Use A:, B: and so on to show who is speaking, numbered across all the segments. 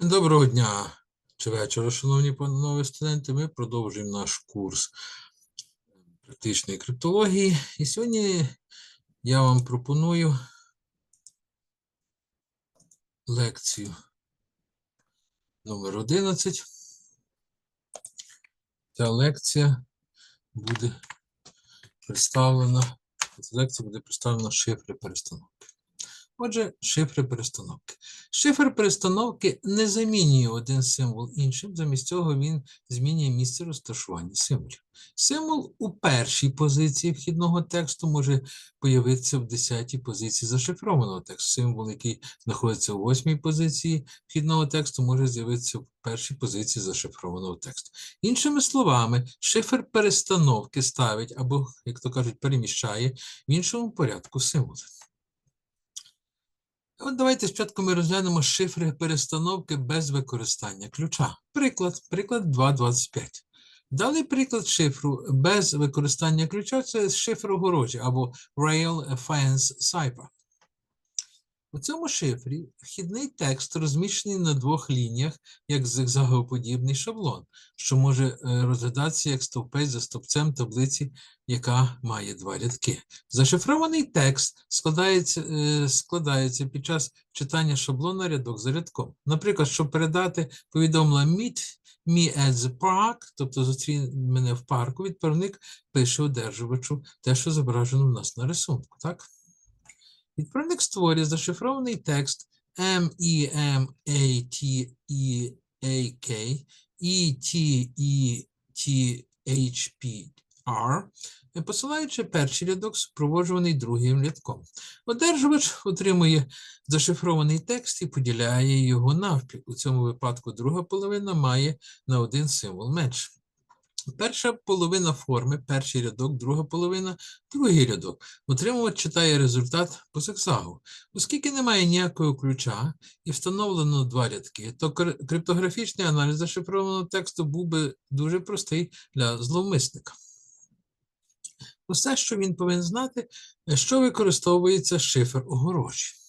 A: Доброго дня чи вечора, шановні панове студенти. Ми продовжуємо наш курс практичної криптології. І сьогодні я вам пропоную лекцію номер 11. Ця лекція буде представлена. Ця лекція буде представлена шифри перестановки. Отже, шифри перестановки. Шифр перестановки не замінює один символ іншим, замість цього він змінює місце розташування символів. Символ у першій позиції вхідного тексту може появитися в десятій позиції зашифрованого тексту. Символ, який знаходиться у восьмій позиції вхідного тексту, може з'явитися в першій позиції зашифрованого тексту. Іншими словами, шифр перестановки ставить або, як то кажуть, переміщає в іншому порядку символи. От давайте спочатку ми розглянемо шифри перестановки без використання ключа. Приклад, приклад 2.25. Далі приклад шифру без використання ключа це шифр огорожі або Rail Fence Cipher. У цьому шифрі вхідний текст розміщений на двох лініях, як зигзагоподібний шаблон, що може е, розглядатися як стовпець за стовпцем таблиці, яка має два рядки. Зашифрований текст складається, е, складається під час читання шаблона рядок за рядком. Наприклад, щоб передати повідомлення Meet me at the park, тобто зустріне мене в парку, відправник пише одержувачу те, що зображено в нас на рисунку. так? Відправник створює зашифрований текст M E M A T E A K E T E T H P R, посилаючи перший рядок, супроводжуваний другим рядком. Одержувач отримує зашифрований текст і поділяє його навпіл. У цьому випадку друга половина має на один символ менше. Перша половина форми, перший рядок, друга половина, другий рядок. Отримувач читає результат по зигзагу. Оскільки немає ніякого ключа і встановлено два рядки, то криптографічний аналіз зашифрованого тексту був би дуже простий для зловмисника. Усе, що він повинен знати, що використовується шифр огорожі.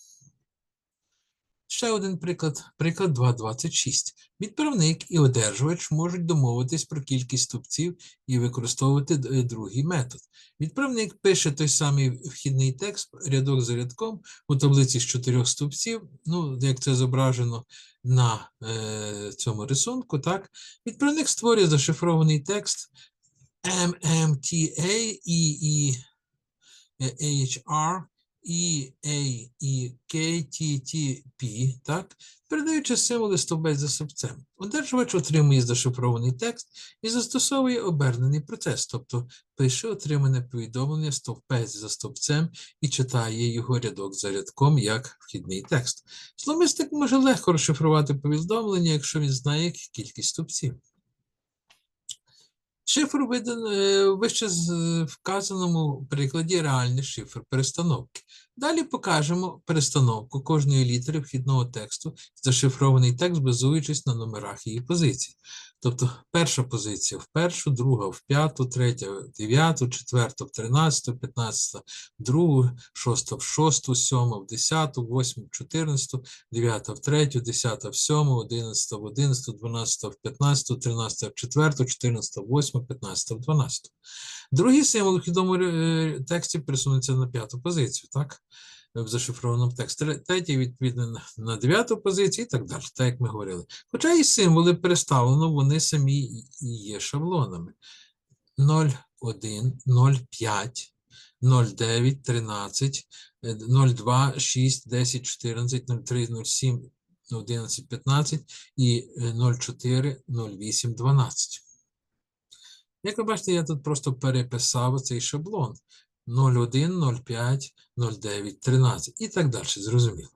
A: Ще один приклад, приклад 2.26. Відправник і одержувач можуть домовитись про кількість стовпців і використовувати е, другий метод. Відправник пише той самий вхідний текст рядок за рядком у таблиці з чотирьох стовпців, ну, як це зображено на е, цьому рисунку. так. Відправник створює зашифрований текст MMTA EE HR E, A, E, K, T, T, P, так, передаючи символи стовбець за стовпцем. Одержувач отримує зашифрований текст і застосовує обернений процес, тобто пише отримане повідомлення стовпець за стовпцем і читає його рядок за рядком як вхідний текст. Зломисник може легко розшифрувати повідомлення, якщо він знає кількість стовпців. Шифр виден в вище вказаному прикладі реальний шифр перестановки. Далі покажемо перестановку кожної літери вхідного тексту, зашифрований текст, базуючись на номерах її позицій. Тобто перша позиція в першу, друга в п'яту, третя в дев'яту, четверта в тринадцяту, п'ятнадцята в другу, шоста в шосту, сьома в десяту, восьму в чотирнадцяту, дев'ята в третю, десята в сьому, одинадцята в одинадцяту, дванадцята в п'ятнадцяту, тринадцята в четверту, чотирнадцята в восьму, п'ятнадцята в дванадцяту. Другий символ у вхідному е, тексті присунеться на п'яту позицію, так? В зашифрованому тексті. Третій, відповідно, на дев'яту позицію і так далі, так як ми говорили. Хоча і символи переставлено, вони самі і є шаблонами. 0, 1, 0, 5, 0, 9, 13, 0, 2, 6, 10, 14, 0, 3, 0, 7, 11, 15 і 0, 4, 0, 8, 12. Як ви бачите, я тут просто переписав цей шаблон 01, 05, 09, 13 і так далі, зрозуміло.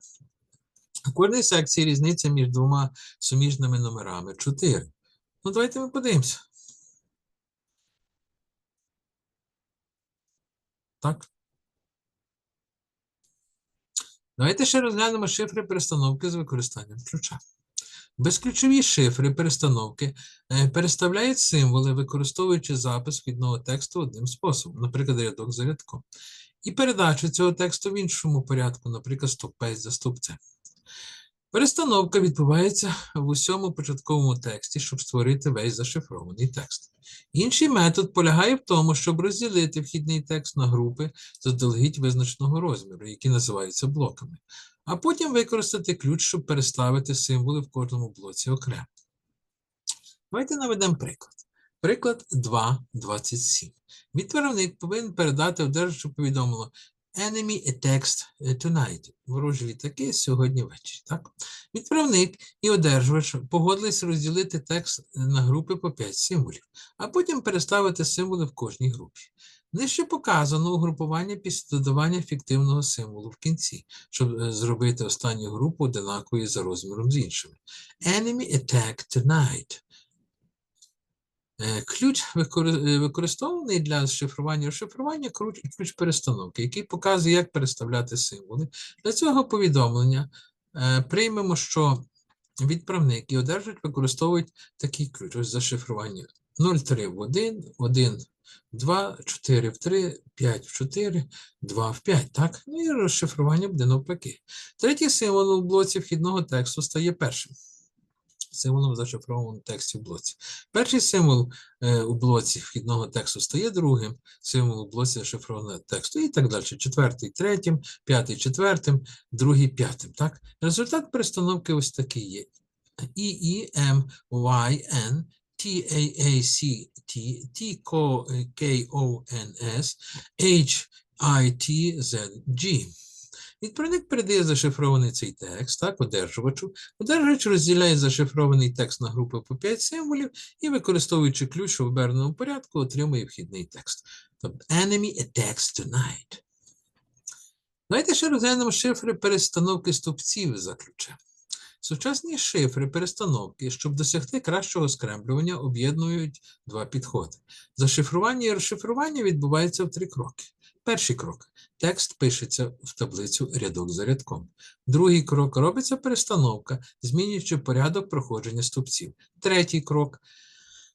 A: У кожній секції різниця між двома суміжними номерами 4. Ну, давайте ми подивимося. Так. Давайте ще розглянемо шифри перестановки з використанням ключа. Безключові шифри перестановки е, переставляють символи, використовуючи запис вхідного тексту одним способом, наприклад, рядок за рядком. І передачу цього тексту в іншому порядку, наприклад, стовпець за стовпцем. Перестановка відбувається в усьому початковому тексті, щоб створити весь зашифрований текст. Інший метод полягає в тому, щоб розділити вхідний текст на групи заздалегідь визначеного розміру, які називаються блоками, а потім використати ключ, щоб переставити символи в кожному блоці окремо. Давайте наведемо приклад. Приклад 2.27. Відправник повинен передати одержувачу повідомлено Enemy attacks tonight. Ворожі літаки сьогодні ввечері. Так? Відправник і одержувач погодились розділити текст на групи по 5 символів, а потім переставити символи в кожній групі. Нижче показано угрупування після додавання фіктивного символу в кінці, щоб е, зробити останню групу одинаковою за розміром з іншими. Enemy attack tonight. Е, Ключ е, для шифрування розшифрування ключ, перестановки, який показує, як переставляти символи. Для цього повідомлення приймемо, що відправник і одержувач використовують такий ключ. Ось зашифрування 0,3 в 1, 1 в 2, 4 в 3, 5 в 4, 2 в 5. Так? Ну і розшифрування буде навпаки. Третій символ у блоці вхідного тексту стає першим символом в зашифрованому тексті в блоці. Перший символ е, у блоці вхідного тексту стає другим, символ у блоці зашифрованого тексту і так далі. Четвертий третім, п'ятий четвертим, другий п'ятим. Так? Результат перестановки ось такий є. E, E, M, Y, N, T, A, A, C, T, T, K, K, O, N, S, H, I, T, Z, G. Відправник передає зашифрований цей текст, так, одержувачу. Одержувач розділяє зашифрований текст на групи по 5 символів і, використовуючи ключ у вибраному порядку, отримує вхідний текст. Тобто enemy attacks tonight. Давайте ще розглянемо шифри перестановки стовпців за ключем. Сучасні шифри перестановки, щоб досягти кращого скремблювання, об'єднують два підходи. Зашифрування і розшифрування відбувається в три кроки. Перший крок. Текст пишеться в таблицю рядок за рядком. Другий крок робиться перестановка, змінюючи порядок проходження стовпців. Третій крок.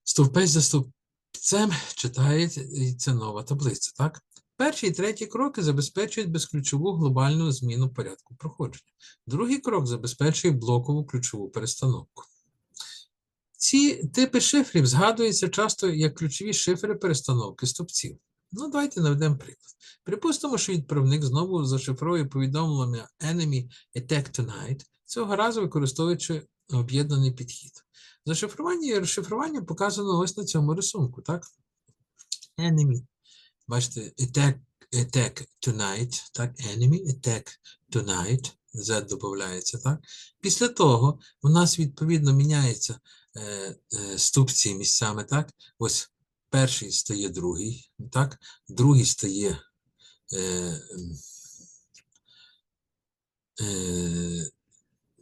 A: Стовпець за стовпцем читається нова таблиця. Так? Перший і третій кроки забезпечують безключову глобальну зміну порядку проходження. Другий крок забезпечує блокову ключову перестановку. Ці типи шифрів згадуються часто як ключові шифри перестановки стовпців. Ну, давайте наведемо приклад. Припустимо, що відправник знову зашифрує повідомлення Enemy Attack Tonight, цього разу використовуючи об'єднаний підхід. Зашифрування і розшифрування показано ось на цьому рисунку, так? Enemy. Бачите, attack, attack tonight, так, enemy, attack tonight, Z додається, так? Після того у нас відповідно міняється е, е, ступці місцями, так? Ось перший стає другий, так? Другий стає е, е,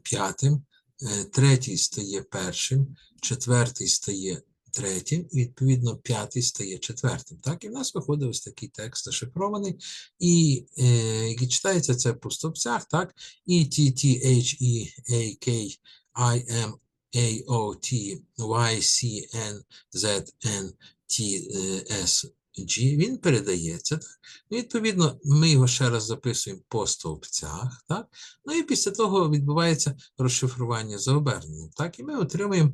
A: п'ятим, е, третій стає першим, четвертий стає третім, і відповідно п'ятий стає четвертим. Так, і в нас виходить ось такий текст зашифрований, і, е, читається це по стовпцях, так, і T, T, H, E, A, K, I, M, A, O, T, Y, C, N, Z, N, T, е, S, G, він передається. Так? Ну, Відповідно, ми його ще раз записуємо по стовпцях, так? Ну і після того відбувається розшифрування за оберненням. Так? І ми отримуємо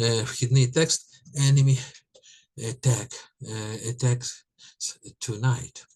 A: е, вхідний текст enemy attack, е, attacks tonight.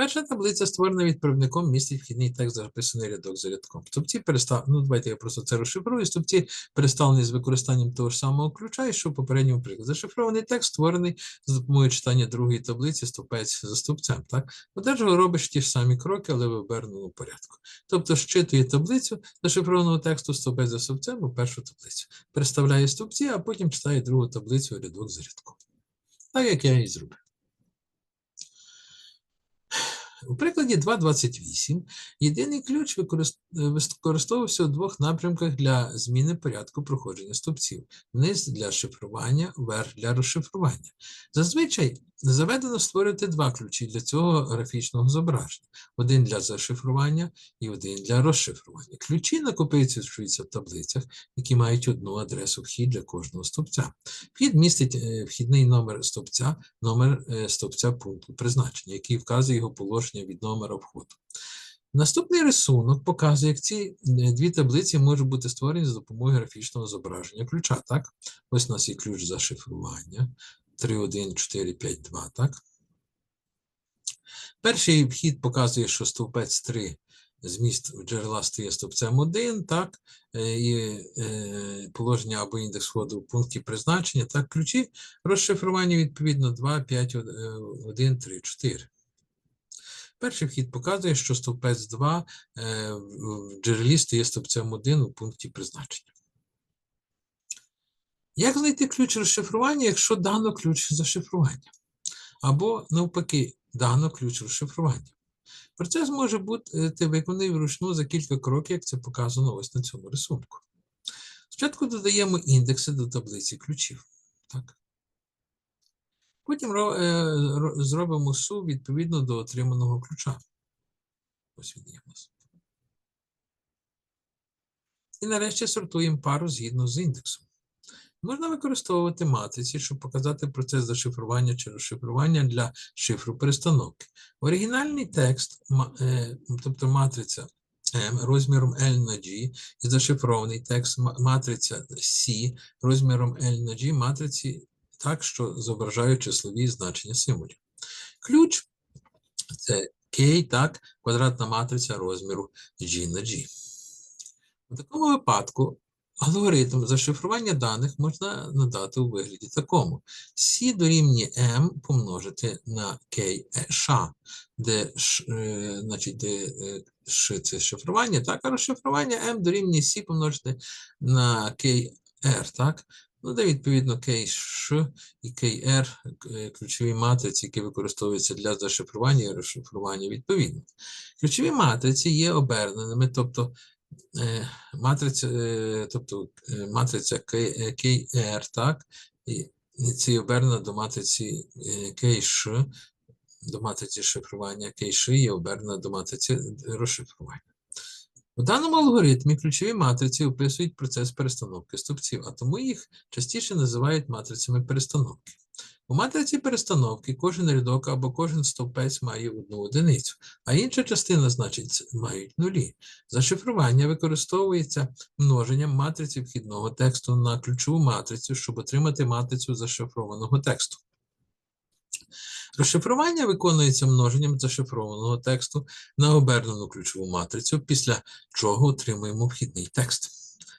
A: Перша таблиця, створена відправником, містить вхідний текст, записаний рядок за рядком. Стопці перестав... ну давайте я просто це розшифрую. Стопці переставлені з використанням того ж самого ключа, і що в попередньому прикладі. Зашифрований текст створений за допомогою читання другої таблиці, стовпець за стовпцем. Так? Одержав робиш ті ж самі кроки, але в оберненому порядку. Тобто щитує таблицю зашифрованого тексту стовпець за стовпцем у першу таблицю. Переставляє стовпці, а потім читає другу таблицю рядок за рядком. Так як я і зробив. У прикладі 2.28 єдиний ключ е, використовувався у двох напрямках для зміни порядку проходження стовпців. Вниз для шифрування, вверх для розшифрування. Зазвичай заведено створити два ключі для цього графічного зображення. Один для зашифрування і один для розшифрування. Ключі накопичуються в таблицях, які мають одну адресу вхід для кожного стовпця. Вхід містить е, вхідний номер стовпця, номер е, стовпця пункту призначення, який вказує його положення від номера входу. Наступний рисунок показує, як ці е, дві таблиці можуть бути створені за допомогою графічного зображення ключа. Так? Ось у нас є ключ зашифрування 31452, так? Перший вхід показує, що стовпець 3 зміст джерела стає стовпцем 1, так, е, і е, положення або індекс входу в пункті призначення, так, ключі розшифрування відповідно 2, 5, 1, 3, 4. Перший вхід показує, що стовпець 2 е, в джерелі стає стовпцем 1 у пункті призначення. Як знайти ключ розшифрування, якщо дано ключ зашифрування? Або, навпаки, дано ключ розшифрування? Процес може бути виконаний вручну за кілька кроків, як це показано ось на цьому рисунку. Спочатку додаємо індекси до таблиці ключів. Так. Потім е, ро- зробимо су відповідно до отриманого ключа. Ось він є нас. І нарешті сортуємо пару згідно з індексом. Можна використовувати матриці, щоб показати процес зашифрування чи розшифрування для шифру перестановки. Оригінальний текст, е, тобто матриця M розміром L на G, і зашифрований текст матриця C розміром L на G матриці так, що зображають числові значення символів. Ключ це K, так, квадратна матриця розміру G на G. У такому випадку алгоритм зашифрування даних можна надати у вигляді такому. C дорівнює M помножити на K Ш, де, Ш, е, де е, це шифрування, так, а розшифрування M дорівнює C помножити на KR, так? Ну, де відповідно KH і KR е, ключові матриці, які використовуються для зашифрування і розшифрування відповідно. Ключові матриці є оберненими, тобто е, матриця, е, тобто матриця KR, так, і і це є обернена до матриці KH, до матриці шифрування KH є обернена до матриці розшифрування. У даному алгоритмі ключові матриці описують процес перестановки стовпців, а тому їх частіше називають матрицями перестановки. У матриці перестановки кожен рядок або кожен стовпець має одну одиницю, а інша частина, значить, мають нулі. Зашифрування використовується множенням матриці вхідного тексту на ключову матрицю, щоб отримати матрицю зашифрованого тексту. Розшифрування виконується множенням зашифрованого тексту на обернену ключову матрицю, після чого отримуємо вхідний текст.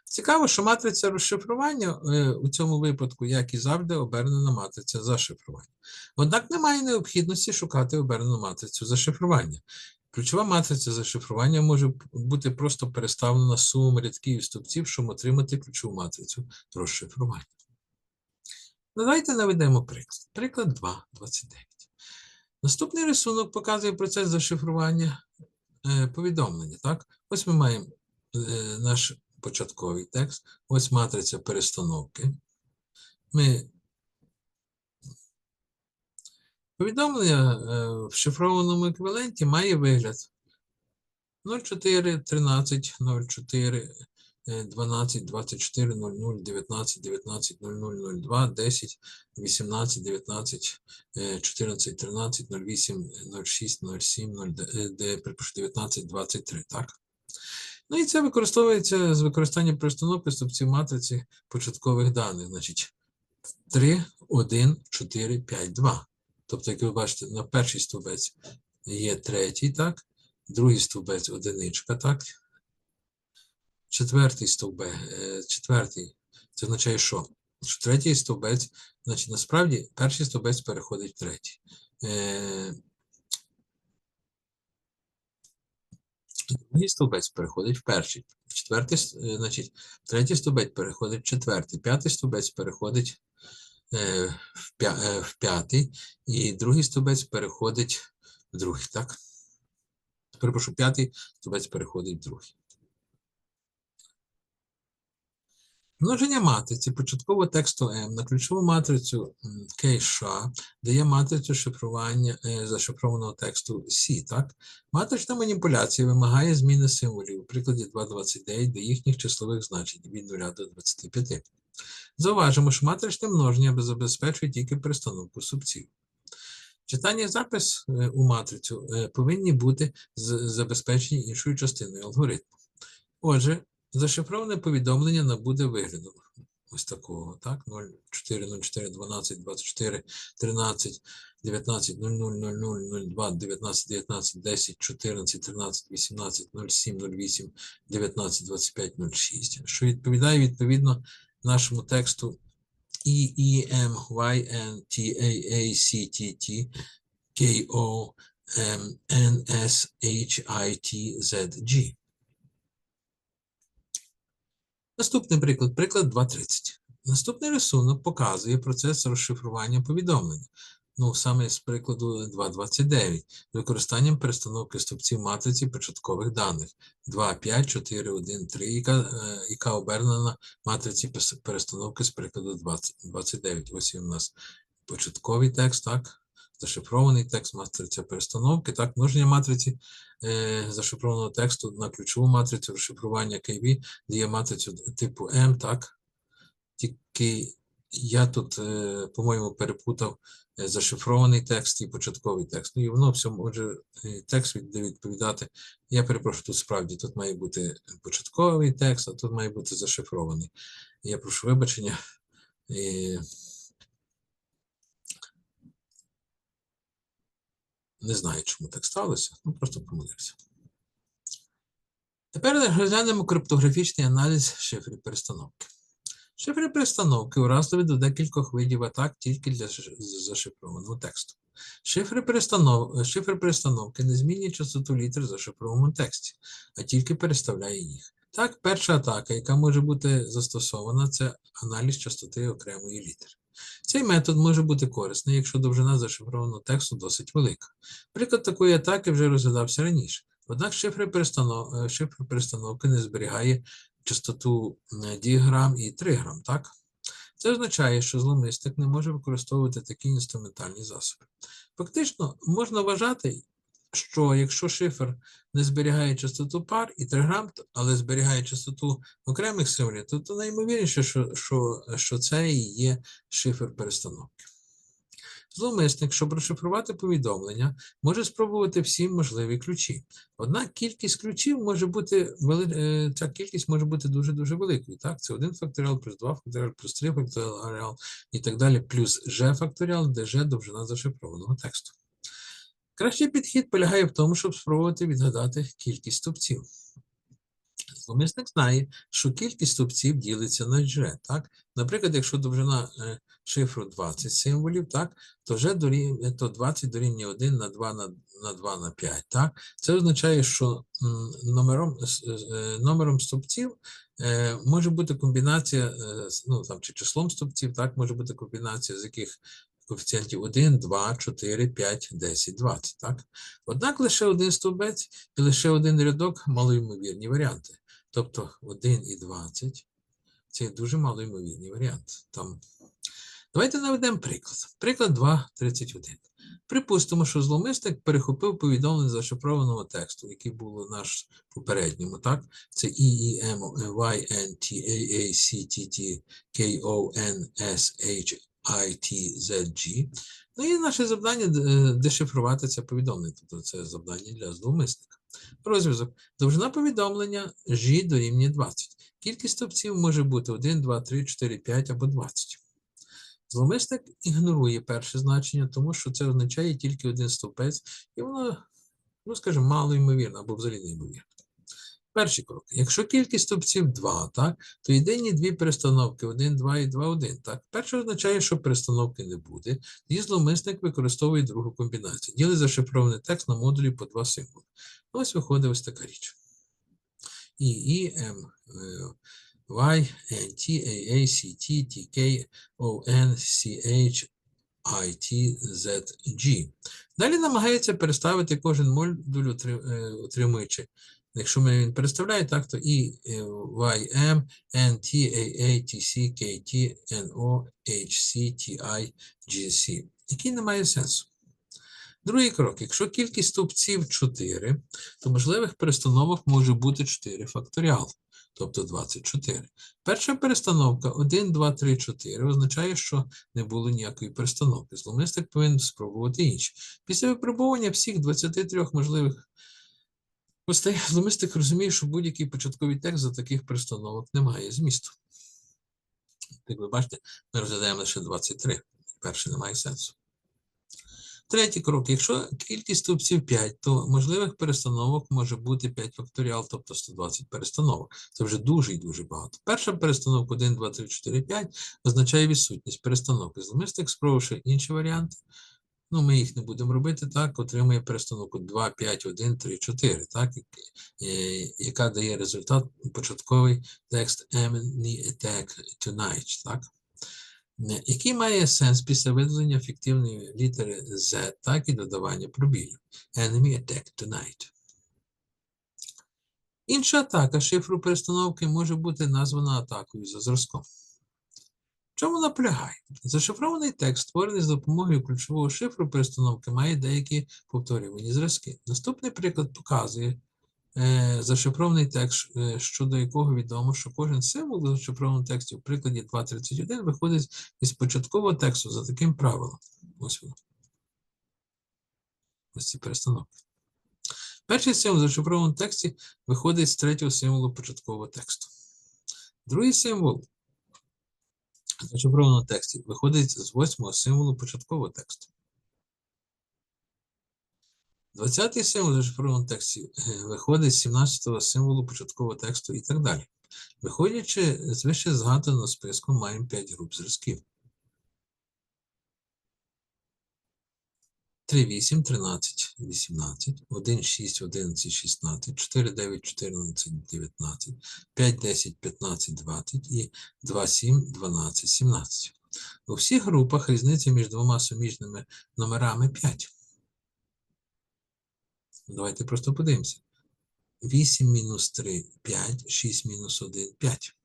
A: Цікаво, що матриця розшифрування е, у цьому випадку, як і завжди, обернена матриця зашифрування. Однак немає необхідності шукати обернену матрицю зашифрування. Ключова матриця зашифрування може бути просто переставлена сумом рядків і стовпців, щоб отримати ключову матрицю розшифрування. Давайте наведемо приклад. Приклад 2.29. Наступний рисунок показує процес зашифрування е, повідомлення. Так? Ось ми маємо е, наш початковий текст, ось матриця перестановки. Ми повідомлення е, в шифрованому еквіваленті має вигляд 04, 13, 04, е, 12, 24, 00, 19, 19, 00, 02, 10, 18, 19, е, 14, 13, 08, 06, 07, 0, е, 19, 23, так? Ну і це використовується з використанням перестановки стовпців матриці початкових даних. Значить, 3, 1, 4, 5, 2. Тобто, як ви бачите, на перший стовбець є третій, так? Другий стовбець одиничка, так? Четвертий стовбець, четвертий, це означає, що? Що третій стовбець, значить, насправді перший стовбець переходить в третій. Е, Другий стовбець переходить в перший. Четвертий, е, значить, третій стовбець переходить в четвертий. П'ятий стовбець переходить е, е, в п'ятий, і другий стовбець переходить в другий, так? Перепрошую, п'ятий стовбець переходить в другий. Множення матриці початкового тексту М на ключову матрицю K-США дає матрицю шифрування е, зашифрованого тексту C, так? Матрична маніпуляція вимагає зміни символів у прикладі 2.29 до їхніх числових значень від 0 до 25. Зауважимо, що матричне множення забезпечує тільки перестановку субців. Читання і запис е, у матрицю е, повинні бути забезпечені іншою частиною алгоритму. Отже, зашифроване повідомлення набуде вигляду. Ось такого, так? 0, 4, 0, 4, 12, 24, 13, 19, 00, 00, 02, 19, 19, 10, 14, 13, 18, 07, 08, 19, 25, 06, що відповідає відповідно нашому тексту E, E, M, Y, N, T, A, A, C, T, T, K, O, M, N, S, H, I, T, Z, G. Наступний приклад, приклад 2.30. Наступний рисунок показує процес розшифрування повідомлення. Ну, саме з прикладу 2.29, з використанням перестановки стовпців матриці початкових даних 2, 5, 4, 1, 3, яка, е, яка обернена матриці перестановки з прикладу 20, 29. Ось він у нас початковий текст, так? Зашифрований текст, матриця перестановки, так, множення матриці е, зашифрованого тексту на ключову матрицю розшифрування KV дає матрицю типу М, так? Тільки я тут, е, по-моєму, перепутав е, зашифрований текст і початковий текст. Ну і воно все, отже, е, текст буде відповідати. Я перепрошую, тут справді тут має бути початковий текст, а тут має бути зашифрований. Я прошу вибачення. Е, Не знаю, чому так сталося, ну просто помилився. Тепер розглянемо криптографічний аналіз шифрів перестановки. Шифри перестановки уразливі до декількох видів атак тільки для зашифрованого тексту. Шифри, перестанов... Шифр перестановки не змінює частоту літер в зашифрованому тексті, а тільки переставляє їх. Так, перша атака, яка може бути застосована, це аналіз частоти окремої літери. Цей метод може бути корисний, якщо довжина зашифрованого тексту досить велика. Приклад такої атаки вже розглядався раніше. Однак перестанов... е, шифр перестановки не зберігає частоту е, діаграм і триграм, так? Це означає, що зловмисник не може використовувати такі інструментальні засоби. Фактично, можна вважати, що якщо шифр не зберігає частоту пар і триграм, але зберігає частоту окремих символів, то, то найімовірніше, що, що, що це і є шифр перестановки. Зловмисник, щоб розшифрувати повідомлення, може спробувати всі можливі ключі. Однак кількість ключів може бути е, ця кількість може бути дуже-дуже великою. Так, це 1 факторіал, плюс 2 факторіал, плюс 3 факторіал і так далі, плюс g факторіал, де g довжина зашифрованого тексту. Кращий підхід полягає в тому, щоб спробувати відгадати кількість стовпців. Зловмисник знає, що кількість стовпців ділиться на g. Так? Наприклад, якщо довжина е, шифру 20 символів, так, то вже дорівнює, то 20 дорівнює 1 на 2 на, на 2 на 5. Так? Це означає, що номером, с- е, номером стовпців е, може бути комбінація, е, ну, там, чи числом стовпців, так, може бути комбінація, з яких коефіцієнтів 1, 2, 4, 5, 10, 20. Так? Однак лише один стовбець і лише один рядок малоймовірні варіанти. Тобто 1 і 20 це дуже малоймовірні варіанти. Там. Давайте наведемо приклад. Приклад 2.31. Припустимо, що зловмисник перехопив повідомлення зашифрованого тексту, який був у наш попередньому, так? Це E, E, M, Y, N, T, A, A, C, T, T, K, O, N, S, H, I, T, Z, G. Ну і наше завдання е, дешифрувати це повідомлення, тобто це завдання для зловмисника. Розв'язок. Довжина повідомлення G дорівнює 20. Кількість стовпців може бути 1, 2, 3, 4, 5 або 20. Зловмисник ігнорує перше значення, тому що це означає тільки один стовпець, і воно, ну скажімо, мало ймовірно або взагалі неймовірно. Перший крок. Якщо кількість стовпців 2, так, то єдині дві перестановки 1, 2 і 2, 1. Так. Перше означає, що перестановки не буде, і зловмисник використовує другу комбінацію. Ділить зашифрований текст на модулі по два символи. Ось виходить ось така річ. І, І, М, Y, N, T, A, A, C, T, T, K, O, N, C, H, I, T, Z, G. Далі намагається переставити кожен модуль, е, отримуючи. Якщо ми він переставляє, так, то І, е, Y, M, N, T, A, A, T, C, K, T, N, O, H, C, T, I, G, C. Який не має сенсу. Другий крок. Якщо кількість стовпців 4, то можливих перестановок може бути 4 факторіал. тобто 24. Перша перестановка 1, 2, 3, 4 означає, що не було ніякої перестановки. Зловмисник повинен спробувати інші. Після випробування всіх 23 можливих зловмисник розуміє, що будь-який початковий текст за таких перестановок не має змісту. Як ви бачите, ми розглядаємо лише 23. Перший не має сенсу. Третій крок. Якщо кількість стовпців 5, то можливих перестановок може бути 5 факторіал, тобто 120 перестановок. Це вже дуже і дуже багато. Перша перестановка 1, 2, 3, 4, 5 означає відсутність перестановки. Зломисник, спробувавши інші варіанти, ну ми їх не будемо робити, так, отримує перестановку 2, 5, 1, 3, 4, так, е, яка дає результат початковий текст Enemy Attack Tonight, так. Який має сенс після видалення фіктивної літери Z, так і додавання пробілів. Enemy attack tonight. Інша атака шифру перестановки може бути названа атакою за зразком. Чому вона полягає? Зашифрований текст, створений з допомогою ключового шифру перестановки, має деякі повторювані зразки. Наступний приклад показує е, зашифрований текст, е, щодо якого відомо, що кожен символ у зашифрованому тексті в прикладі 2.31 виходить із початкового тексту за таким правилом. Ось воно. Ось ці перестановки. Перший символ в зашифрованому тексті виходить з третього символу початкового тексту. Другий символ в зашифрованому тексті виходить з восьмого символу початкового тексту. Двадцятий символ в зашифрованому тексті е, виходить з 17-го символу початкового тексту і так далі. Виходячи з вище згаданого списку, маємо 5 груп зразків. 3, 8, 13, 18, 1, 6, 11, 16, 4, 9, 14, 19, 5, 10, 15, 20 і 2, 7, 12, 17. У всіх групах різниця між двома суміжними номерами 5. Давайте просто подивимося. 8 мінус 3 – 5, 6 мінус 1 – 5.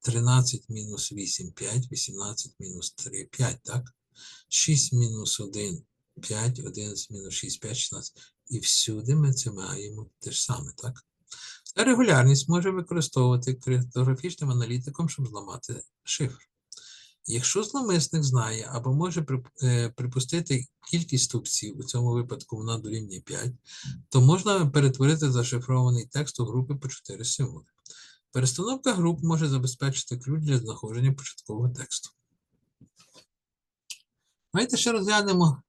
A: 13 мінус 8 – 5, 18 мінус 3 – 5, так? 6 мінус 1 – 5, 11 мінус 6 – 5, 16. І всюди ми це маємо те ж саме, так? Ця регулярність може використовувати криптографічним аналітиком, щоб зламати шифр. Якщо зловмисник знає або може е, припустити кількість стовпців, у цьому випадку вона дорівнює 5, то можна перетворити зашифрований текст у групи по 4 символи. Перестановка груп може забезпечити ключ для знаходження початкового тексту. Давайте ще розглянемо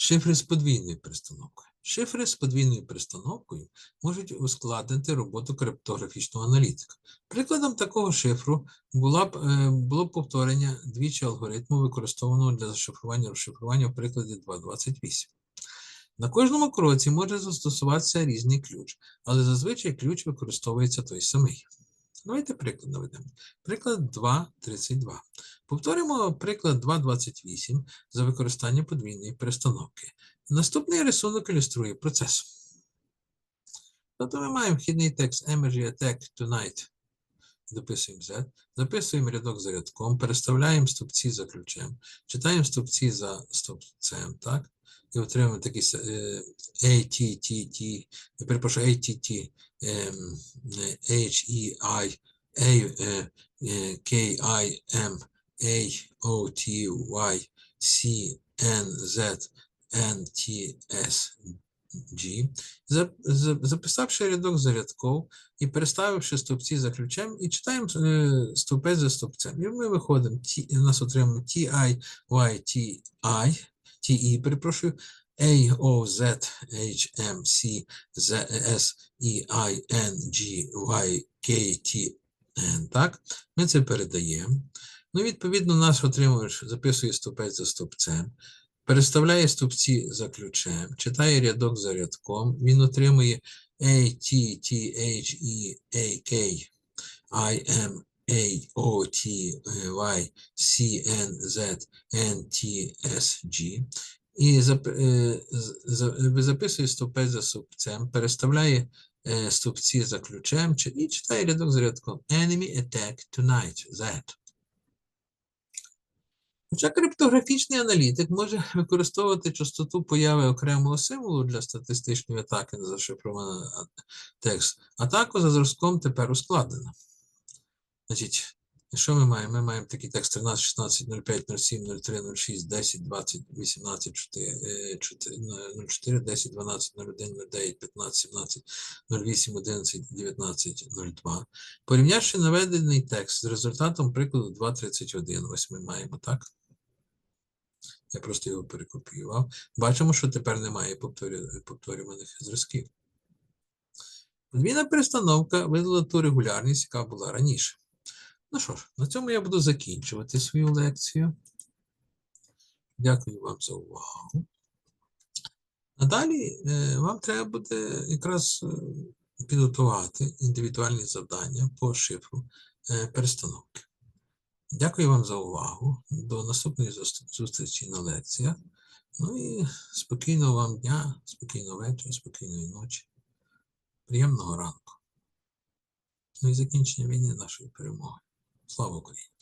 A: шифри з подвійною перестановкою. Шифри з подвійною перестановкою можуть ускладнити роботу криптографічного аналітика. Прикладом такого шифру е, було б повторення двічі алгоритму, використованого для зашифрування розшифрування в прикладі 2.28. На кожному кроці може застосуватися різний ключ, але зазвичай ключ використовується той самий. Давайте приклад наведемо. Приклад 2.32. Повторимо приклад 2.28 за використання подвійної перестановки. Наступний рисунок ілюструє процес. Тобто ми маємо вхідний текст Emoji Attack Tonight. Дописуємо Z, записуємо рядок за рядком, переставляємо стовпці за ключем, читаємо стовпці за стовпцем, так? І отримуємо такий е, ATTT, я перепрошую, ATT, ем, A, е, е, AOTY, CNZ, NTSG, За- за- записавши рядок за рядком і переставивши стовпці за ключем, і читаємо стовпець за стовпцем. І ми виходимо, T, у нас отримуємо TI, YTI, TE, перепрошую, A, E, так? Ми це передаємо. Ну, відповідно, наш отримувач записує стовпець за стовпцем, переставляє стовпці за ключем, читає рядок за рядком, він отримує A, T, T, H, E, A, K, I, M, A, O, T, Y, C, N, Z, N, T, S, G. І е, з- за- записує стовпець за стовпцем, переставляє е, стовпці за ключем і читає рядок за рядком. Enemy attack tonight. Z. Хоча криптографічний аналітик може використовувати частоту появи окремого символу для статистичної атаки на зашифрований а- текст, атаку за зразком тепер ускладнено. Значить, що ми маємо? Ми маємо такий текст 13, 16, 05, 07, 03, 06, 10, 20, 18, 4, 04, 10, 12, 01, 09, 15, 17, 08, 11, 19, 02. Порівнявши наведений текст з результатом прикладу 2.31, ось ми маємо так. Я просто його перекопіював. Бачимо, що тепер немає повторюваних зразків. Подвійна перестановка видала ту регулярність, яка була раніше. Ну що ж, на цьому я буду закінчувати свою лекцію. Дякую вам за увагу. Надалі е, вам треба буде якраз е, підготувати індивідуальні завдання по шифру е, перестановки. Дякую вам за увагу. До наступної зустрічі на лекціях. Ну і спокійного вам дня, спокійного вечора, спокійної ночі. Приємного ранку. Ну і закінчення війни нашої перемоги. Слава Україні!